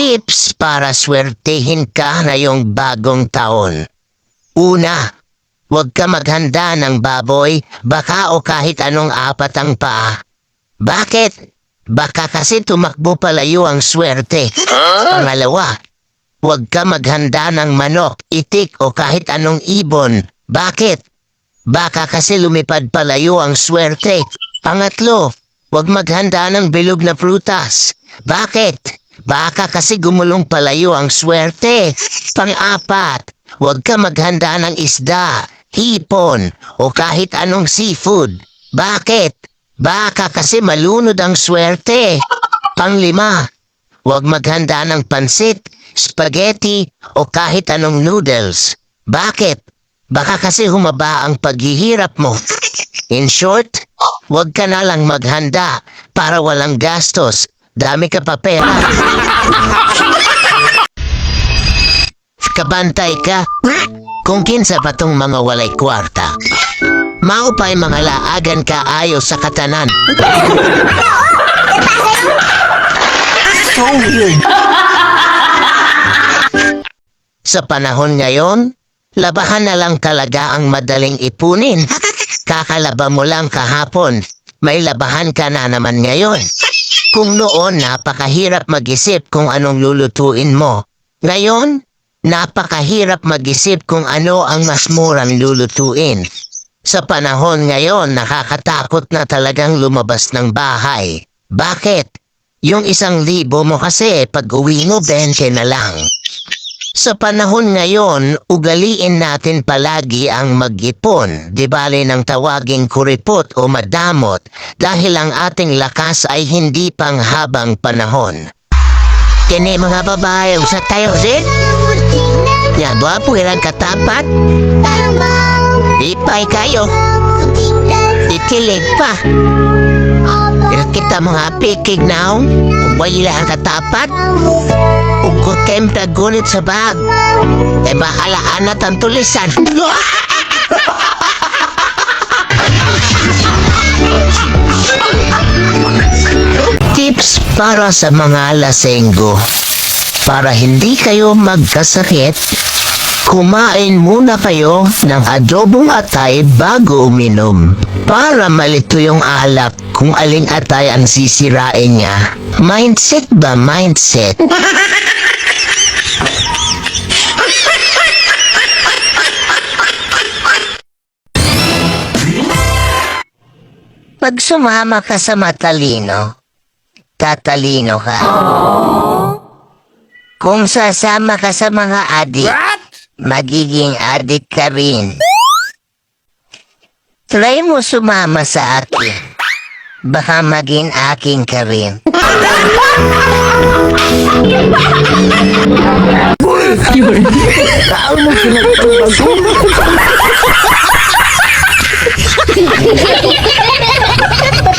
tips para swertihin ka ngayong bagong taon. Una, huwag ka maghanda ng baboy, baka o kahit anong apat ang paa. Bakit? Baka kasi tumakbo palayo ang swerte. Pangalawa, huwag ka maghanda ng manok, itik o kahit anong ibon. Bakit? Baka kasi lumipad palayo ang swerte. Pangatlo, huwag maghanda ng bilog na prutas. Bakit? Baka kasi gumulong palayo ang swerte. Pang-apat, huwag ka maghanda ng isda, hipon, o kahit anong seafood. Bakit? Baka kasi malunod ang swerte. Panglima, huwag maghanda ng pansit, spaghetti, o kahit anong noodles. Bakit? Baka kasi humaba ang paghihirap mo. In short, huwag ka na lang maghanda para walang gastos. Dami ka pa pera. Kabantay ka. Kung kinsa pa tong mga walay kwarta. Mao pa'y mga laagan ka ayo sa katanan. So weird. Sa panahon ngayon, labahan na lang talaga ang madaling ipunin. Kakalaba mo lang kahapon, may labahan ka na naman ngayon. Kung noon napakahirap mag-isip kung anong lulutuin mo, ngayon, napakahirap mag-isip kung ano ang mas murang lulutuin. Sa panahon ngayon, nakakatakot na talagang lumabas ng bahay. Bakit? Yung isang libo mo kasi pag uwi mo, 20 na lang. Sa panahon ngayon, ugaliin natin palagi ang mag-ipon, di bale ng tawaging kuripot o madamot dahil ang ating lakas ay hindi pang habang panahon. Kini mga babae, sa tayo din? Nga ba, puwilang katapat? Ipay kayo. Ikilig pa. Kita mga pikig now, wala ang katapat. Ugod kayong tagunit sa bag. Eh bahalaan na tantulisan. Tips para sa mga lasenggo. Para hindi kayo magkasakit, kumain muna kayo ng adobong atay bago uminom. Para malito yung alak kung aling atay ang sisirain niya. Mindset ba mindset? Pag sumama ka sa matalino, tatalino ka. Kung sasama ka sa mga adik, magiging adik ka rin. Try mo sumama sa akin. Baka maging aking ka rin.